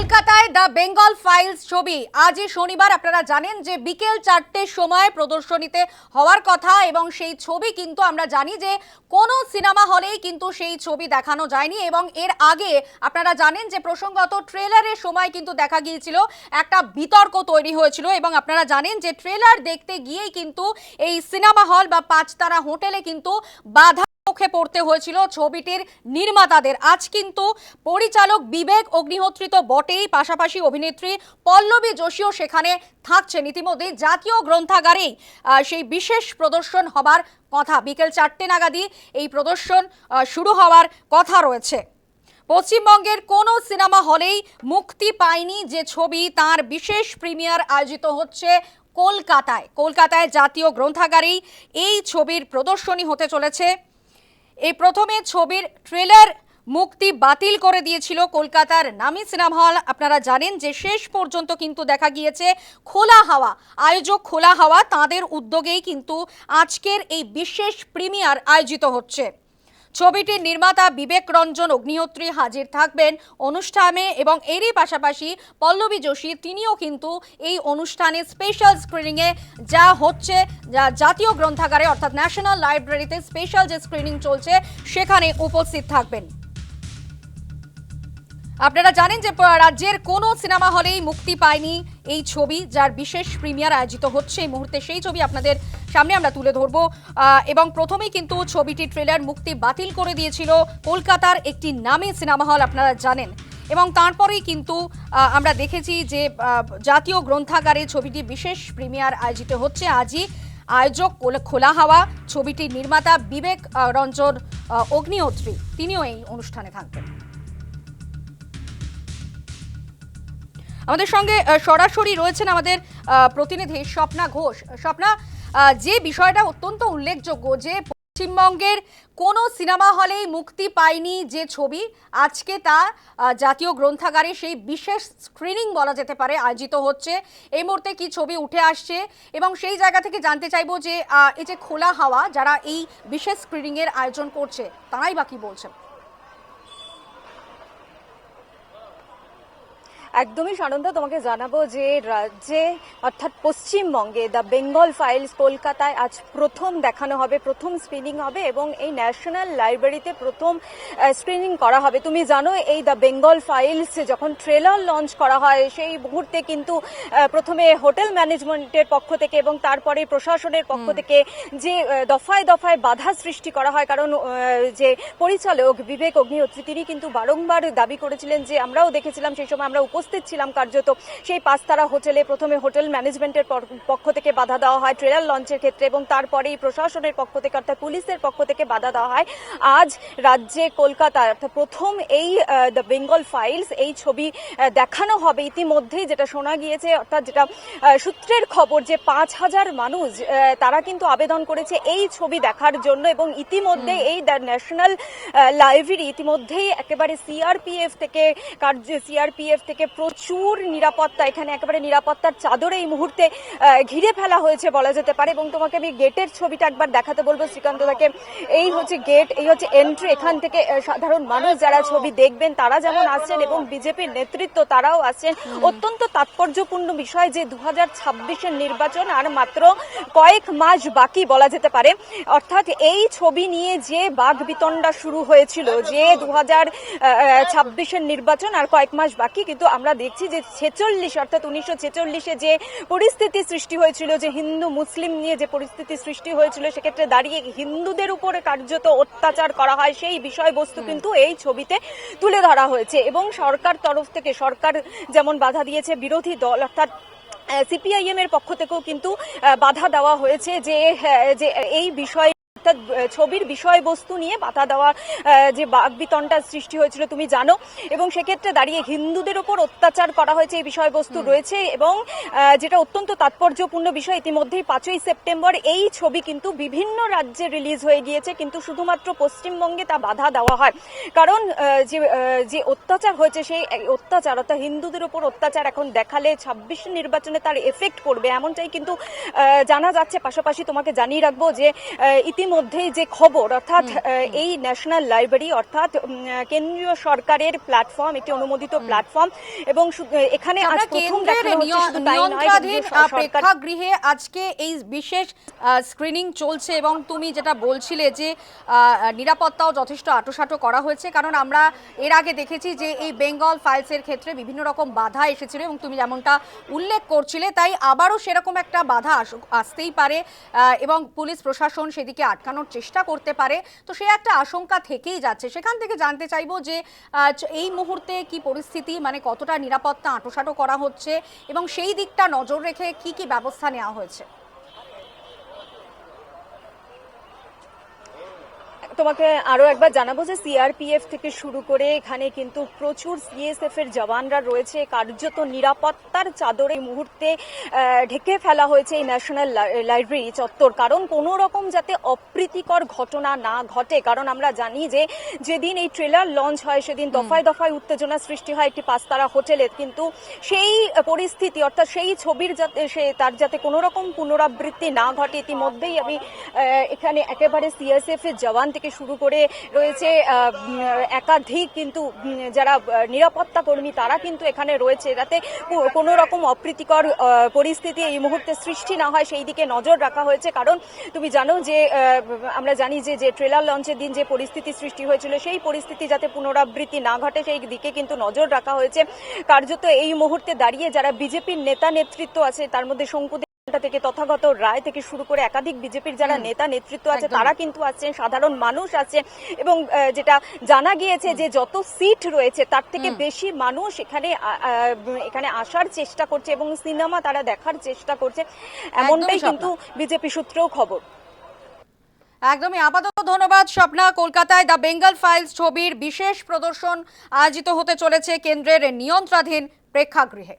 কলকাতায় the Bengal files ছবি। আজই শনিবার আপনারা জানেন যে বিকেল চারটের সময় প্রদর্শনীতে হওয়ার কথা এবং সেই ছবি কিন্তু আমরা জানি যে কোনো সিনেমা হলেই কিন্তু সেই ছবি দেখানো যায়নি এবং এর আগে আপনারা জানেন যে প্রসঙ্গত ট্রেলারের সময় কিন্তু দেখা গিয়েছিল, একটা বিতর্ক তৈরি হয়েছিল এবং আপনারা জানেন যে ট্রেলার দেখতে গিয়েই কিন্তু এই সিনেমা হল বা পাঁচতারা হোটেলে কিন্তু বাধা মুখে পড়তে হয়েছিল ছবিটির নির্মাতাদের। আজ কিন্তু পরিচালক বিবেক অগ্নিহোত্রী তো বটেই, পাশাপাশি অভিনেত্রী পল্লবী যোশীও সেখানে থাকছেন। ইতিমধ্যে জাতীয় গ্রন্থাগারেই সেই বিশেষ প্রদর্শন হবার কথা। বিকেল চারটে নাগাদই এই প্রদর্শন শুরু হওয়ার কথা রয়েছে। পশ্চিমবঙ্গের কোনো সিনেমা হলেই মুক্তি পায়নি যে ছবি। তার বিশেষ প্রিমিয়ার আয়োজিত হচ্ছে কলকাতায়। কলকাতায় জাতীয় গ্রন্থাগারেই এই ছবির প্রদর্শনী হতে চলেছে। এই প্রথমে ছবির ট্রেলার মুক্তি বাতিল করে দিয়েছিল কলকাতার নামি সিনেমা হল। আপনারা জানেন যে শেষ পর্যন্ত কিন্তু দেখা গিয়েছে খোলা হাওয়া। আয়োজক খোলা হাওয়া তাদের উদ্যোগেই কিন্তু আজকের এই বিশেষ প্রিমিয়ার আয়োজিত হচ্ছে। ছবিটির নির্মাতা বিবেক রঞ্জন অগ্নিহোত্রী হাজির থাকবেন অনুষ্ঠানে এবং এরই পাশাপাশি পল্লবী যোশী, তিনিও কিন্তু এই অনুষ্ঠানে স্পেশাল স্ক্রিনিংয়ে যা হচ্ছে, যা জাতীয় গ্রন্থাগারে অর্থাৎ ন্যাশনাল লাইব্রেরিতে স্পেশাল যে স্ক্রিনিং চলছে, সেখানে উপস্থিত থাকবেন। আপনারা জানেন যে রাজ্যের কোনো সিনেমা হলেই মুক্তি পায়নি এই ছবি, যার বিশেষ প্রিমিয়ার আয়োজিত হচ্ছে এই মুহূর্তে। সেই ছবি আপনাদের সামনে আমরা তুলে ধরবো। এবং প্রথমেই কিন্তু ছবিটি, ট্রেলার মুক্তি বাতিল করে দিয়েছিল কলকাতার একটি নামে সিনেমা হল, আপনারা জানেন। এবং তারপরেই কিন্তু আমরা দেখেছি যে জাতীয় গ্রন্থাগারে ছবিটি বিশেষ প্রিমিয়ার আয়োজিত হচ্ছে। আজই আয়োজক খোলা হাওয়া, ছবিটির নির্মাতা বিবেক রঞ্জন অগ্নিহোত্রী, তিনিও এই অনুষ্ঠানে থাকবেন। আমাদের সঙ্গে সরাসরি রয়েছেন আমাদের প্রতিনিধি স্বপ্না ঘোষ। স্বপ্না যে বিষয়টা অত্যন্ত উল্লেখযোগ্য যে পশ্চিমবঙ্গের কোনো সিনেমা হলেই মুক্তি পায়নি যে ছবি, আজকে তা জাতীয় গ্রন্থাগারে সেই বিশেষ স্ক্রিনিং বলা যেতে পারে, আয়োজিত হচ্ছে। এই মুহূর্তে কি ছবি উঠে আসছে এবং সেই জায়গা থেকে জানতে চাইব যে এই যে খোলা হাওয়া যারা এই বিশেষ স্ক্রিনিংয়ের আয়োজন করছে, তারাই বা কি বলছেন? একদমই সানন্দা তোমাকে জানাব যে রাজ্যে অর্থাৎ পশ্চিমবঙ্গে দ্য বেঙ্গল ফাইলস কলকাতায় আজ প্রথম দেখানো হবে প্রথম স্ক্রিনিং হবে এবং এই ন্যাশনাল লাইব্রেরিতে প্রথম স্ক্রিনিং করা হবে। তুমি জানো এই দ্য বেঙ্গল ফাইলস যখন ট্রেলার লঞ্চ করা হয় সেই মুহূর্তে কিন্তু প্রথমে হোটেল ম্যানেজমেন্টের পক্ষ থেকে এবং তারপরে প্রশাসনের পক্ষ থেকে যে দফায় দফায় বাধা সৃষ্টি করা হয় কারণ যে পরিচালক বিবেক অগ্নিহোত্রী তিনি কিন্তু বারংবার দাবি করেছিলেন যে আমরাও দেখেছিলাম সেই সময় আমরা উপস্থিত ছিলাম কার্যত। সেই পাঁচতারা হোটেলে প্রথমে হোটেল ম্যানেজমেন্টের পক্ষ থেকে বাধা দেওয়া হয় ট্রেলার লঞ্চের ক্ষেত্রে এবং তারপরেই প্রশাসনের পক্ষ থেকে অর্থাৎ পুলিশের পক্ষ থেকে বাধা দেওয়া হয়। আজ রাজ্যে কলকাতায় অর্থাৎ প্রথম এই দ্য বেঙ্গল ফাইলস এই ছবি দেখানো হবে। ইতিমধ্যেই যেটা শোনা গিয়েছে অর্থাৎ যেটা সূত্রের খবর যে পাঁচ হাজার মানুষ তারা কিন্তু আবেদন করেছে এই ছবি দেখার জন্য এবং ইতিমধ্যে এই দ্য ন্যাশনাল লাইব্রেরি ইতিমধ্যেই একেবারে সিআরপিএফ থেকে কার্য সিআরপিএফ থেকে প্রচুর নিরাপত্তা এখানে একেবারে নিরাপত্তার চাদরে এই মুহূর্তে ঘিরে ফেলা হয়েছে বলা যেতে পারে। এবং তোমাকে আমি গেটের ছবিটা একবার দেখাতে বলব। শ্রীকান্ত দাকে এই হচ্ছে গেট এই হচ্ছে এন্ট্রি এখান থেকে সাধারণ মানুষ যারা ছবি দেখবেন তারা যেমন আসছেন এবং বিজেপির নেতৃত্ব তারাও আসছেন। অত্যন্ত তাৎপর্যপূর্ণ বিষয় যে দু হাজার ছাব্বিশের নির্বাচন আর মাত্র কয়েক মাস বাকি বলা যেতে পারে। অর্থাৎ এই ছবি নিয়ে যে বাঘ বিতণ্ডা শুরু হয়েছিল যে দু হাজার ছাব্বিশের নির্বাচন আর কয়েক মাস বাকি কিন্তু আমরা দেখছি যে ছেচল্লিশ অর্থাৎ উনিশশো ছেচল্লিশে যে পরিস্থিতি সৃষ্টি হয়েছিল যে হিন্দু মুসলিম নিয়ে যে পরিস্থিতি সৃষ্টি হয়েছিল সেক্ষেত্রে দাঁড়িয়ে হিন্দুদের উপরে কার্যত অত্যাচার করা হয় সেই বিষয়বস্তু কিন্তু এই ছবিতে তুলে ধরা হয়েছে। এবং সরকার তরফ থেকে সরকার যেমন বাধা দিয়েছে বিরোধী দল অর্থাৎ সিপিআইএম এর পক্ষ থেকেও কিন্তু বাধা দেওয়া হয়েছে যে হ্যাঁ, যে এই বিষয় অর্থাৎ ছবির বিষয়বস্তু নিয়ে বাধা দেওয়া যে বাগবিতণ্ডা সৃষ্টি হয়েছিল তুমি জানো। এবং সেক্ষেত্রে দাঁড়িয়ে হিন্দুদের উপর অত্যাচার করা হয়েছে এই বিষয়বস্তু রয়েছে এবং যেটা অত্যন্ত তাৎপর্যপূর্ণ বিষয় ইতিমধ্যেই পাঁচই সেপ্টেম্বর এই ছবি কিন্তু বিভিন্ন রাজ্যে রিলিজ হয়ে গিয়েছে কিন্তু শুধুমাত্র পশ্চিমবঙ্গে তা বাধা দেওয়া হয়। কারণ যে যে অত্যাচার হয়েছে সেই অত্যাচার অর্থাৎ হিন্দুদের উপর অত্যাচার এখন দেখালে ছাব্বিশ নির্বাচনে তার এফেক্ট পড়বে এমনটাই কিন্তু জানা যাচ্ছে। পাশাপাশি তোমাকে জানিয়ে রাখব যে ইতিমধ্যে ইতিমধ্যেই যে খবর অর্থাৎ এই ন্যাশনাল লাইব্রেরি অর্থাৎ কেন্দ্রীয় সরকারের প্ল্যাটফর্ম একটি অনুমোদিত প্ল্যাটফর্ম এবং এখানে আজ প্রথম প্রেক্ষাগৃহে আজকে এই বিশেষ স্ক্রিনিং চলছে এবং তুমি যেটা বলছিলে যে নিরাপত্তাও যথেষ্ট আটোসাটো করা হয়েছে। কারণ আমরা এর আগে দেখেছি যে এই বেঙ্গল ফাইলসের ক্ষেত্রে বিভিন্ন রকম বাধা এসেছিল এবং তুমি যেমনটা উল্লেখ করছিলে তাই আবারও সেরকম একটা বাধা আস- আসতেই পারে এবং পুলিশ প্রশাসন সেদিকে আটকানোর চেষ্টা করতে পারে। তো সে একটা আশঙ্কা থেকেই যাচ্ছে। সেখান থেকে জানতে চাইব যে এই মুহূর্তে কি পরিস্থিতি মানে কতটা নিরাপত্তা আঁটোসাঁটো করা হচ্ছে এবং সেই দিকটা নজর রেখে কি কি ব্যবস্থা নেওয়া হয়েছে? তোমাকে আরও একবার জানাব যে সিআরপিএফ থেকে শুরু করে এখানে কিন্তু প্রচুর সিএসএফ এর জওয়ানরা রয়েছে। কার্যত নিরাপত্তার চাদরে মুহূর্তে ঢেকে ফেলা হয়েছে এই ন্যাশনাল লাইব্রেরি চত্বর। কারণ কোনো রকম যাতে অপ্রীতিকর ঘটনা না ঘটে। কারণ আমরা জানি যে যেদিন এই ট্রেলার লঞ্চ হয় সেদিন দফায় দফায় উত্তেজনা সৃষ্টি হয় একটি পাঁচতারা হোটেলে। কিন্তু সেই পরিস্থিতি অর্থাৎ সেই ছবির যাতে সে তার যাতে কোনো রকম পুনরাবৃত্তি না ঘটে ইতিমধ্যেই আমি এখানে একেবারে সিএসএফ এর জওয়ান থেকে শুরু করে রয়েছে একাধিক কিন্তু যারা নিরাপত্তা কর্মী তারা কিন্তু এখানে রয়েছে। যাতে কোনো রকম অপ্রীতিকর পরিস্থিতি এই মুহূর্তে সৃষ্টি না হয়, সেই দিকে নজর রাখা হয়েছে। কারণ তুমি জানো যে আমরা জানি যে যে ট্রেলার লঞ্চের দিন যে পরিস্থিতি সৃষ্টি হয়েছিল, সেই পরিস্থিতি যাতে পুনরাবৃত্তি না ঘটে, সেই দিকে কিন্তু নজর রাখা হয়েছে। কার্যত এই মুহূর্তে দাঁড়িয়ে যারা বিজেপির নেতা নেতৃত্ব আছে, তার মধ্যে শঙ্কুদেব থেকে তথাগত রায় থেকে শুরু করে একাধিক বিজেপির যারা নেতা নেতৃত্ব আছে তারা কিন্তু আছেন সাধারণ মানুষ আছে এবং যেটা জানা গিয়েছে যে যত সিট রয়েছে তার থেকে বেশি মানুষ এখানে এখানে আসার চেষ্টা করছে এবং সিনেমা তারা দেখার চেষ্টা করছে। এমনটাই কিন্তু বিজেপি সূত্রেও খবর। একদমই। আপাতত ধন্যবাদ স্বপ্না। কলকাতায় দ্য বেঙ্গল ফাইলস ছবির বিশেষ প্রদর্শন আয়োজিত হতে চলেছে কেন্দ্রের নিয়ন্ত্রাধীন প্রেক্ষাগৃহে।